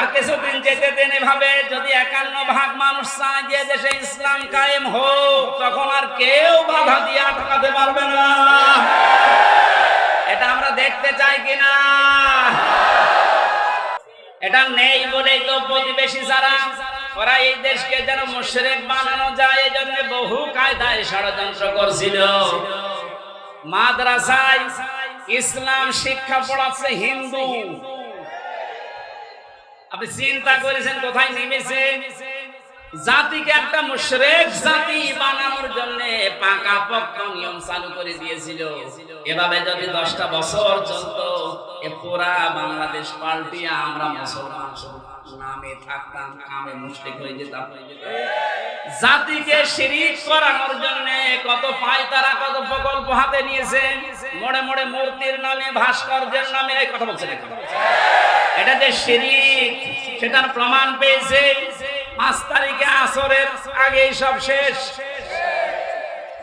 আর কিছুদিন যেতে দেন এভাবে যদি একান্ন ভাগ মানুষ চায় যে দেশে ইসলাম কায়েম হোক, তখন আর কেউ বাধা দিয়ে আটকাতে পারবে না। এটা আমরা দেখতে চাই কিনা? এটা নেই বলেই তো প্রতিবেশী যারা, ওরা এই দেশকে যেন মুশরিক বানানো যায় এই জন্য বহু কায়দায় ষড়যন্ত্র করছিল। মাদ্রাসায় ইসলাম শিক্ষা পড়াচ্ছে হিন্দু। আপনি চিন্তা করেছেন কোথায় নেমেছে? জাতিকে একটা মুশরিক জাতি বানানোর জন্য পাকা পক্ক নিয়ম চালু করে দিয়েছিল। এভাবে যদি দশটা বছর চলতো, এ পুরা বাংলাদেশ পাল্টিয়ে আমরা মুসলমান নামে থাকতাম কত প্রকল্প হাতে নিয়েছে। মূর্তির নামে, ভাস্কর্যের নামে কথা বলছে এটা যে শিরিক, সেটার প্রমাণ পেয়েছে। পাঁচ তারিখে আসরের আগে সব শেষ।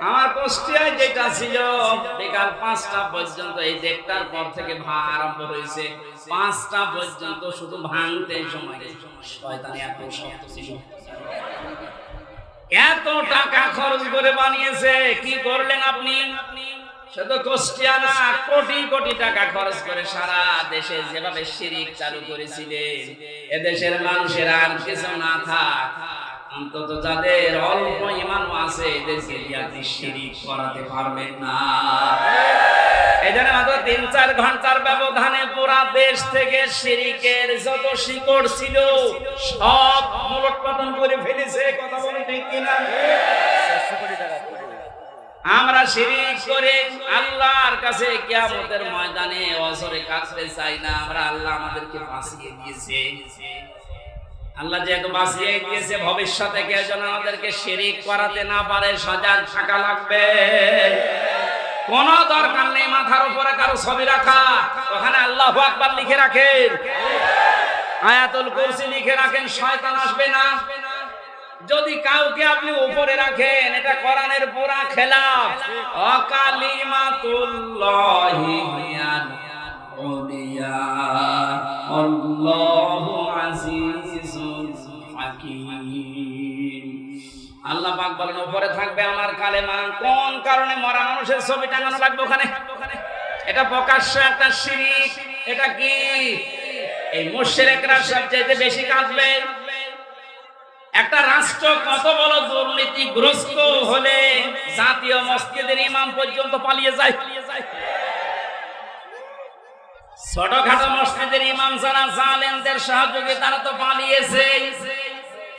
আমার কুষ্টিয়ায় যেটা ছিল, বিকাল পাঁচটা পর্যন্ত, এই দেড়টার পর থেকে ভা আরম্ভ হয়েছে। পাঁচটা পর্যন্ত শুধু ভাঙতে সময় এত এত টাকা খরচ করে বানিয়েছে, কি করলেন আপনি? কোটি কোটি টাকা খরচ করে সারা দেশে যেভাবে শিরিক চালু করেছিলেন, এদেশের মানুষের না থাক। যাদের অল্প ইমানও আছে, এদেরকে শিরিক করাতে পারবেন না? এই জন্য মাত্র তিন চার ঘণ্টার ব্যবধানে পুরা দেশ থেকে শিরিকের যত শিকড় ছিল, সব মূলোৎপাদন করে ফেলেছে, কথা বলে ঠিক কিনা? আমরা শিরিক করে আল্লাহর কাছে কিয়ামতের ময়দানে অসরে কাটতে চাই না, আমরা আল্লাহ আমাদেরকে বাঁচিয়ে দিয়েছে। আল্লাহ যেহেতু বাঁচিয়ে দিয়েছে, ভবিষ্যতে কেউ যেন আমাদেরকে শিরিক করাতে না পারে, সজাগ থাকা লাগবে। কোন দরকার নেই মাথার উপরে কারও ছবি রাখা, ওখানে আল্লাহ আকবার লিখে রাখেন। আয়াতুল কুরসি লিখে রাখেন, শয়তান আসবে না। যদি কাউকে আপনি উপরে রাখেন, এটা কোরআনের পুরা খেলাফ। আল্লাহু বলেন, উপরে থাকবে আমার কোন কারণে মরা মানুষের ছবি লাগবে ওখানে? এটা প্রকাশ্য একটা এটা কি? এই সবচেয়ে বেশি কাঁদবে। একটা রাষ্ট্র কত বড় দুর্নীতিগ্রস্ত হলে জাতীয় মসজিদের ইমাম পর্যন্ত পালিয়ে যায়। ছোটখাটো মসজিদের ইমাম যারা জালেনদের তারা তো পালিয়েছে।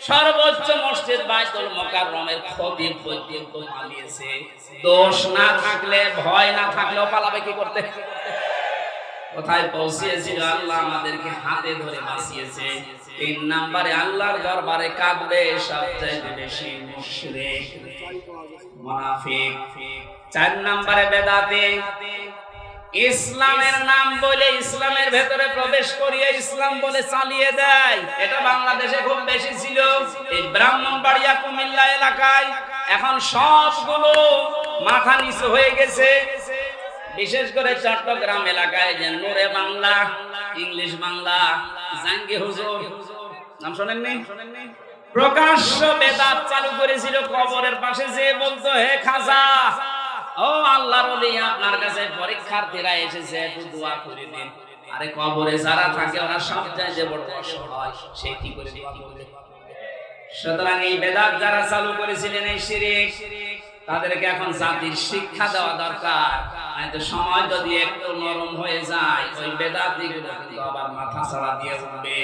সর্বোচ্চ মসজিদ বাইতুল মোকাররমের খতিব পর্যন্ত পালিয়েছে। দোষ না থাকলে, ভয় না থাকলেও পালাবে কি করতে? কোথায় পৌঁছিয়েছিল আল্লাহ আমাদেরকে হাতে ধরে বাঁচিয়েছে। তিন নাম্বারে আল্লাহর দরবারে কাঁদবে সবচাইতে বেশি মুশরিক মুনাফিক। চার নাম্বারে বেদাতে, ইসলামের নাম বলে ইসলামের ভেতরে প্রবেশ করিয়ে ইসলাম বলে চালিয়ে দেয়। এটা বাংলাদেশে খুব বেশি ছিল। এই ব্রাহ্মণবাড়িয়া কুমিল্লা এলাকায় এখন সবগুলো মাথা নিচু হয়ে গেছে। বিশেষ করে চট্টগ্রাম এলাকায় যে নূরে বাংলা, ইংলিশ বাংলা জাঙ্গি হুজুর, নাম শোনেননি? প্রকাশ্য বেদাত চালু করেছিল কবরের পাশে, যে বলতো, হে খাজা, ও আল্লাহর ওলি, আপনার কাছে পরীক্ষার্থীরা এসেছে, একটু দোয়া করে দিন। আরে কবরে যারা থাকে, ওরা সব চাইতে বড় অসহায় সে কি করে? সুতরাং এই বেদাত যারা চালু করেছিলেন, এই শিরিক, তাদেরকে এখন জাতির শিক্ষা দেওয়া দরকার। সময় যদি একটু নরম হয়ে যায়, ওই বেদাতি আবার মাথা ছাড়া দিয়ে উঠবে।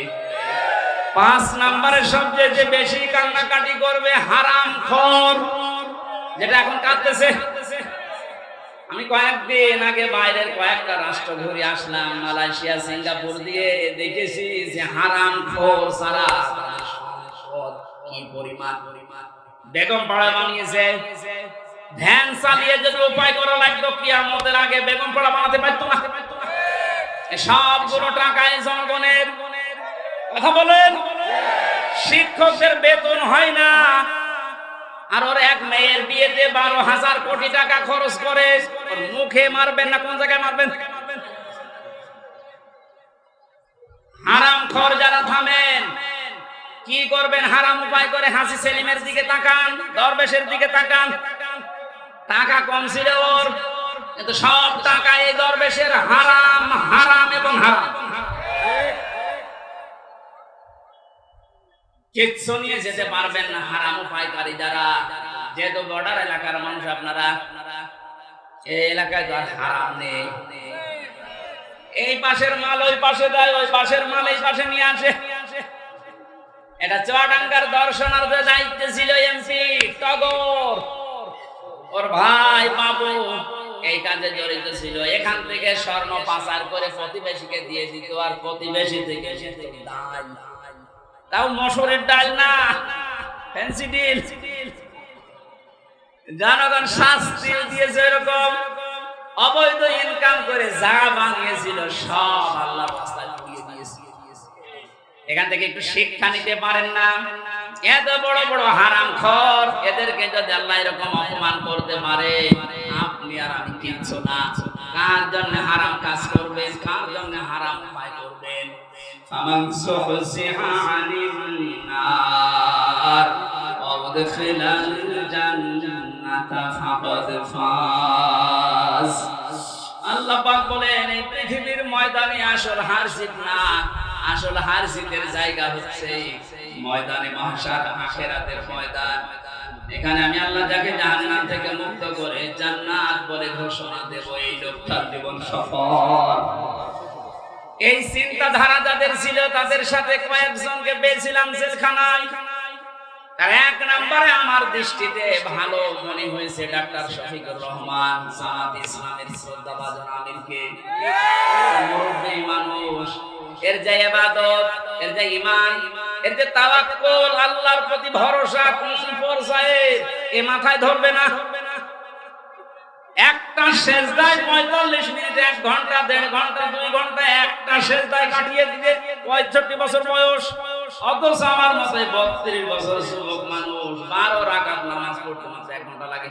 পাঁচ সবচেয়ে যে বেশি কান্নাকাটি করবে, হারাম খর, যেটা এখন কাঁদতেছে। আমি কয়েকদিন আগে বাইরের কয়েকটা রাষ্ট্র ঘুরে আসলাম, মালয়েশিয়া, সিঙ্গাপুর দিয়ে দেখেছি যে হারাম খোর সারা কি পরিমাণ? বেগম পাড়া বানিয়েছে। ধ্যান চালিয়ে যদি উপায় করা লাগতো, কিয়ামতের আগে বেগম পাড়া বানাতে পারতো না। এই সবগুলো টাকায় জনগণের কথা বলেন। শিক্ষকদের বেতন হয় না। আর ওর এক মেয়ের বিয়েতে বারো হাজার কোটি টাকা খরচ করে মুখে মারবেন না, কোন জায়গায় মারবেন? হারাম খর যারা থামেন, কি করবেন? হারাম উপায় করে হাসি সেলিমের দিকে তাকান, দরবেশের দিকে তাকান। টাকা কম ছিল ওর সব টাকা এই দরবেশের হারাম হারাম এবং হারাম। পাশের মাল ওই পাশে ওই পাশে নিয়ে এটা চুয়াডাঙ্গার দর্শনার্থে দায়িত্বে ছিল এমপি টগর। ওর ভাই বাবু, এই কাজে জড়িত ছিল। এখান থেকে স্বর্ণ পাচার করে প্রতিবেশীকে দিয়ে দিত, আর প্রতিবেশী থেকে তাও মসুরের ডাল না ফ্যান্সি ডিল জনগণ শাস্তি দিয়েছে এরকম। অবৈধ ইনকাম করে যা বানিয়েছিল, সব আল্লাহ এখান থেকে একটু শিক্ষা নিতে পারেন না। এত বড় বড় হারাম খর এদেরকে যদি আল্লাহ এরকম অপমান করতে পারে আপনি আর আমি কিচ্ছু না কার জন্য হারাম কাজ করবেন কার জন্য হারাম উপায় করবেন فمن زحزح عن النار وادخل الجنة فقد فاز আল্লাহ পাক বলেন এই পৃথিবীর ময়দানে আসল হার জিত না আসল হার জিতের জায়গা হচ্ছে ময়দানে মহাশার আখেরাতের ময়দান। এখানে আমি আল্লাহ যাকে জাহান্নাম থেকে মুক্ত করে জান্নাত বলে ঘোষণা দেব, এই লোকটার জীবন সফল। এই চিন্তাধারা যাদের ছিল, তাদের সাথে কয়েকজনকে পেয়েছিলাম জেলখানায়। এক নম্বরে আমার দৃষ্টিতে ভালো মনে হয়েছে ডাক্তার শফিকুর রহমান, জামাত ইসলামের শ্রদ্ধাভাজন আমিরকে। মানুষ, এর যে ইবাদত এর যে ঈমান যে তাওয়াক্কুল, আল্লাহর প্রতি ভরসা কোন পর্যায়ে, এ মাথায় ধরবে না। একটা সেজদায় পঁয়তাল্লিশ মিনিট, এক ঘণ্টা, দেড় ঘণ্টা, দুই ঘণ্টা, একটা সেজদায় কাটিয়ে দিবে পঁয়ষট্টি বছর বয়স। অথচ আমার মতে বত্রিশ বছর যুবক মানুষ বারো রাকাত নামাজ পড়তে মাত্র এক ঘণ্টা লাগে।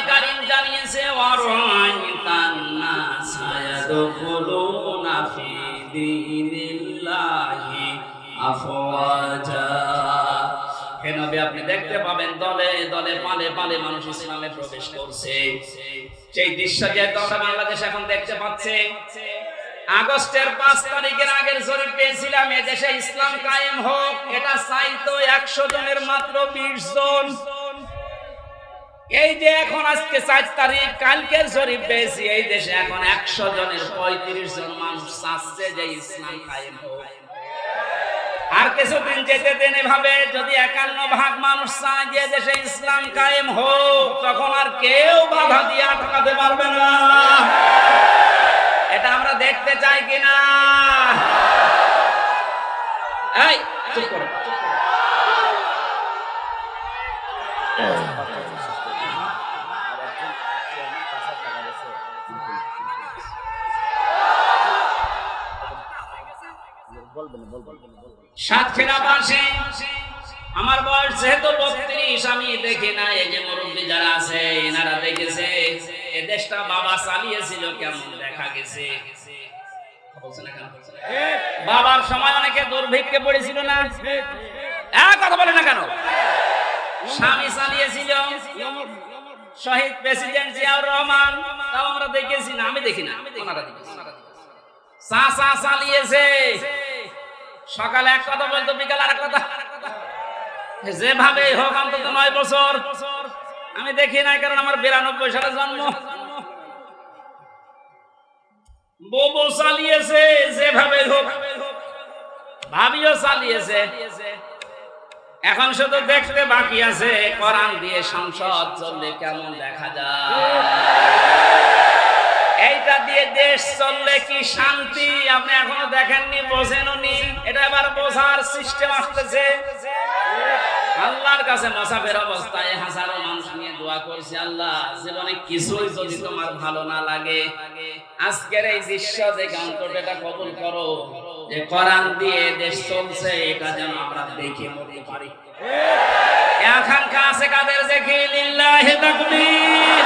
কারীম জানিয়েছে আপনি দেখতে পাবেন দলে দলে পালে পালে মানুষ ইসলামে প্রবেশ করছে। সেই দৃশ্য যেহেতু বাংলাদেশ এখন দেখতে পাচ্ছে, আগস্টের পাঁচ তারিখের আগের জরিপ পেয়েছিলাম এ দেশে ইসলাম কায়েম হোক, এটা চাইতো একশো জনের মাত্র বিশ জন। এই যে এখন আজকে চার তারিখ, কালকের জরিপ পেয়েছি। এই দেশে এখন একশো জনের পঁয়ত্রিশ জন মানুষ চাচ্ছে যে ইসলাম কায়েম আর কিছুদিন যেতে দেন এভাবে, যদি একান্ন ভাগ মানুষ চায় যে দেশে ইসলাম কায়েম হোক, তখন আর কেউ বাধা দিয়ে আটকাতে পারবে না। এটা আমরা দেখতে চাই কিনা? এই, চুপ করো। সাতক্ষীরাবাসী আমার বয়স যেহেতু বত্রিশ, আমি দেখি না এই যে মুরব্বী যারা আছে, এনারা দেখেছে, এ দেশটা বাবা চালিয়েছিল কেমন দেখা গেছে। বাবার সময় অনেকে দুর্ভিক্ষে পড়েছিল না? কথা বলে না কেন? স্বামী চালিয়েছিল শহীদ প্রেসিডেন্ট জিয়াউর রহমান, তাও আমরা দেখেছি না, আমি দেখি না, ওনারা দেখেছি। চাচা চালিয়েছে। সকালে এক কথা বলতো, বিকাল আর কথা। যেভাবে হোক, অন্তত নয় বছর। আমি দেখি নাই, কারণ আমার বিরানব্বই সালে জন্ম। ববু চালিয়েছে যেভাবে হোক। ভাবিও চালিয়েছে। এখন শুধু দেখতে বাকি আছে, কোরআন দিয়ে সংসদ চললে কেমন দেখা যায়? এইটা দিয়ে দেশ চললে কি শান্তি? আপনি এখনও দেখেননি, বোঝেননি? এটা এবার বোঝার সিস্টেম আসতেছে। আল্লাহর কাছে অবস্থায় হাজারো মানুষ নিয়ে দোয়া করছি, আল্লাহ, জীবনে কিছুই যদি তোমার ভালো না লাগে, আজকের এই দৃশ্য করো। যে কোরআন দিয়ে দেশ চলছে, এটা যেন আমরা দেখে মনে পারি এখানকার আছে কাদের দেখি? লিল্লাহি তাকবীর।